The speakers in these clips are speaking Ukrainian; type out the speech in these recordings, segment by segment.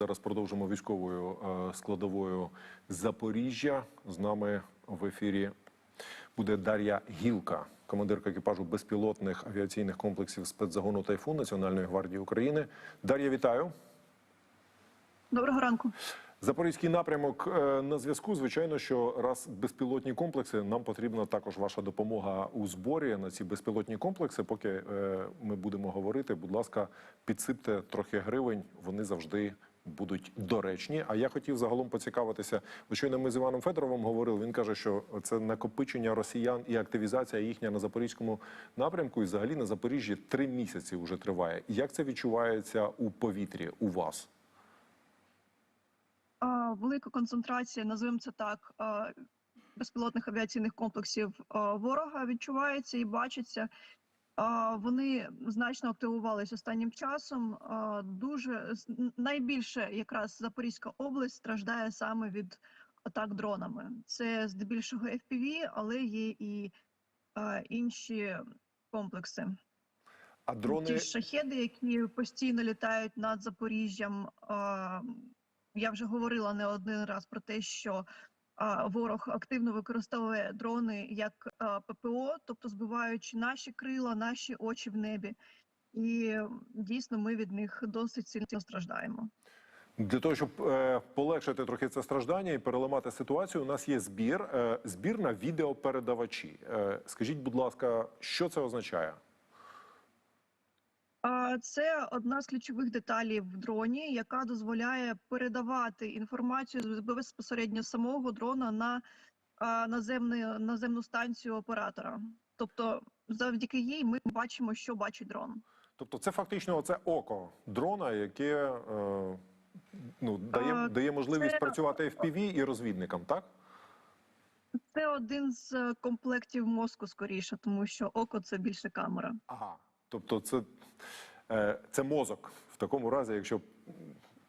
Зараз продовжимо військовою е, складовою Запоріжжя. З нами в ефірі буде Дар'я Гілка, командирка екіпажу безпілотних авіаційних комплексів спецзагону Тайфун Національної гвардії України. Дар'я, вітаю. Доброго ранку. Запорізький напрямок е, на зв'язку. Звичайно, що раз безпілотні комплекси, нам потрібна також ваша допомога у зборі на ці безпілотні комплекси. Поки е, ми будемо говорити, будь ласка, підсипте трохи гривень. Вони завжди будуть доречні. А я хотів загалом поцікавитися. Бо щойно ми з Іваном Федоровим говорили. Він каже, що це накопичення росіян і активізація їхня на запорізькому напрямку, і взагалі на Запоріжжі три місяці вже триває. Як це відчувається у повітрі у вас? Велика концентрація, називаємо це так, безпілотних авіаційних комплексів ворога відчувається і бачиться. Вони значно активувалися останнім часом. Дуже найбільше якраз Запорізька область страждає саме від атак дронами. Це здебільшого FPV, але є і інші комплекси. А дрони Ті шахеди, які постійно літають над Запоріжжям. Я вже говорила не один раз про те, що ворог активно використовує дрони як ППО, тобто збиваючи наші крила, наші очі в небі. І дійсно ми від них досить сильно страждаємо. Для того, щоб е, полегшити трохи це страждання і переламати ситуацію, у нас є збір, е, збір на відеопередавачі. Е, скажіть, будь ласка, що це означає? Це одна з ключових деталей в дроні, яка дозволяє передавати інформацію з безпосередньо самого дрона на наземну, наземну станцію оператора. Тобто, завдяки їй ми бачимо, що бачить дрон. Тобто, це фактично оце око дрона, яке е, ну, дає, дає можливість це- працювати FPV і розвідникам, так? Це один з е, комплектів мозку скоріше, тому що око це більше камера. Ага. Тобто, це, е, це мозок в такому разі, якщо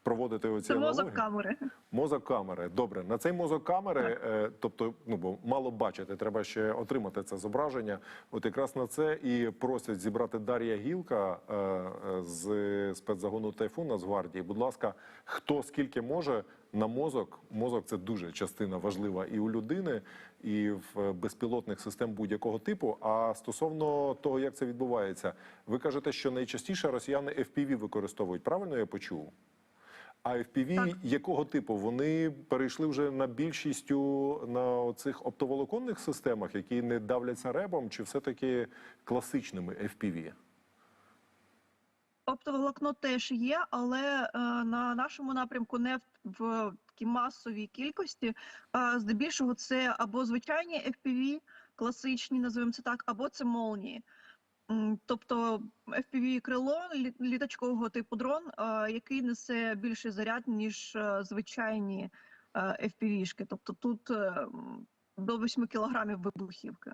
проводити оці Це мозок камери. Мозок камери. Добре, на цей мозок камери, е, тобто, ну бо мало бачити, треба ще отримати це зображення. От якраз на це і просять зібрати Дар'я Гілка е, з спецзагону Тайфун Нацгвардії. Будь ласка, хто скільки може на мозок? Мозок це дуже частина важлива і у людини, і в безпілотних систем будь-якого типу. А стосовно того, як це відбувається, ви кажете, що найчастіше росіяни FPV використовують. Правильно я почув? А FPV Так. якого типу? Вони перейшли вже на більшістю на цих оптоволоконних системах, які не давляться ребом, чи все-таки класичними FPV? Оптоволокно теж є, але е, на нашому напрямку не в, в такій масовій кількості. А здебільшого це або звичайні FPV, класичні, називаємо це так, або це молнії. Тобто FPV крило лі- літачкового типу дрон, який несе більший заряд, ніж е, звичайні е, FPV-шки. Тобто тут е, до 8 кілограмів вибухівки.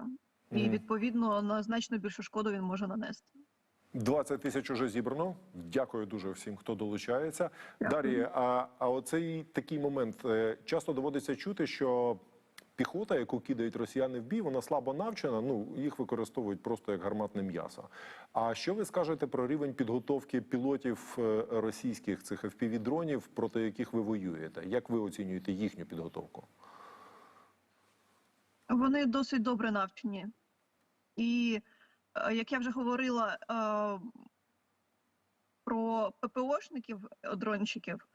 І відповідно на значно більшу шкоду він може нанести. 20 тисяч уже зібрано. Дякую дуже всім, хто долучається. Дякую. Дар'я, а, а оцей такий момент часто доводиться чути, що піхота, яку кидають росіяни в бій, вона слабо навчена. Ну їх використовують просто як гарматне м'ясо. А що ви скажете про рівень підготовки пілотів е, російських цих fpv дронів, проти яких ви воюєте? Як ви оцінюєте їхню підготовку? Вони досить добре навчені. І е, як я вже говорила е, про ППОшників, дронщиків,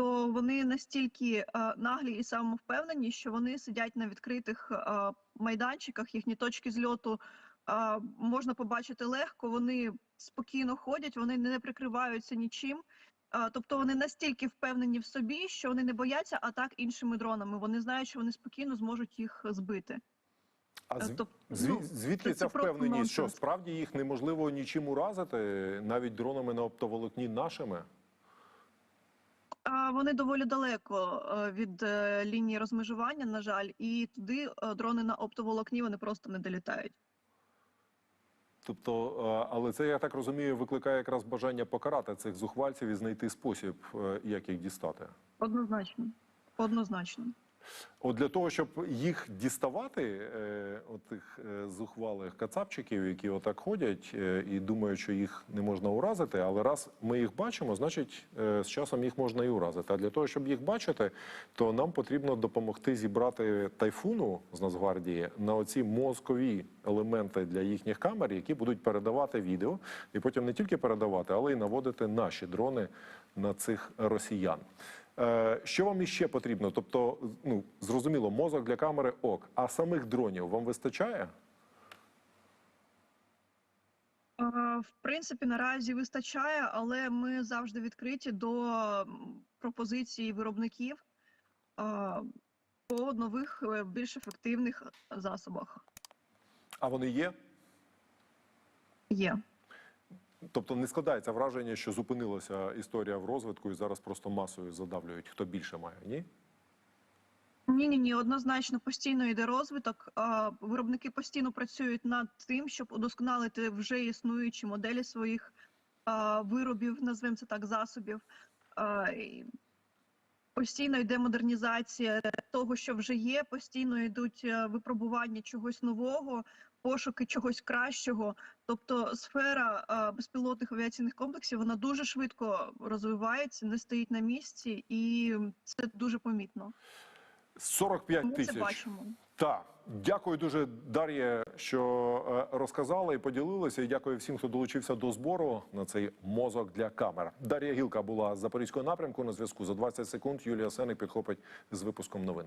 то вони настільки е, наглі і самовпевнені, що вони сидять на відкритих е, майданчиках, їхні точки зльоту е, можна побачити легко. Вони спокійно ходять, вони не прикриваються нічим. Тобто вони настільки впевнені в собі, що вони не бояться атак іншими дронами. Вони знають, що вони спокійно зможуть їх збити. А зв... тоб- зві- ну, звідки ця впевненість? Що справді їх неможливо нічим уразити, навіть дронами на оптоволокні нашими? Вони доволі далеко е, від е, лінії розмежування, на жаль, і туди е, дрони на оптоволокні вони просто не долітають. Тобто, але це я так розумію, викликає якраз бажання покарати цих зухвальців і знайти спосіб, як їх дістати. Однозначно. Однозначно. От для того, щоб їх діставати, е, от тих е, зухвалих кацапчиків, які отак ходять е, і думають, що їх не можна уразити, але раз ми їх бачимо, значить з часом їх можна і уразити. А для того, щоб їх бачити, то нам потрібно допомогти зібрати тайфуну з Нацгвардії на оці мозкові елементи для їхніх камер, які будуть передавати відео, і потім не тільки передавати, але й наводити наші дрони на цих росіян. Е, Що вам іще потрібно? Тобто, ну зрозуміло, мозок для камери ок. А самих дронів вам вистачає? Е, В принципі, наразі вистачає, але ми завжди відкриті до пропозицій виробників е, по нових, більш ефективних засобах. А вони є? Є. Тобто не складається враження, що зупинилася історія в розвитку і зараз просто масою задавлюють, хто більше має. Ні? Ні, ні, ні, однозначно постійно йде розвиток. Виробники постійно працюють над тим, щоб удосконалити вже існуючі моделі своїх виробів, назвемо це так, засобів. Постійно йде модернізація того, що вже є. Постійно йдуть е, випробування чогось нового, пошуки чогось кращого. Тобто сфера безпілотних авіаційних комплексів вона дуже швидко розвивається, не стоїть на місці, і це дуже помітно. 45 Ми це тисяч. бачимо. Так, дякую дуже, Дар'я, що е, розказала і поділилася. І дякую всім, хто долучився до збору на цей мозок для камер. Дар'я Гілка була з запорізького напрямку на зв'язку за 20 секунд. Юлія Сеник підхопить з випуском новин.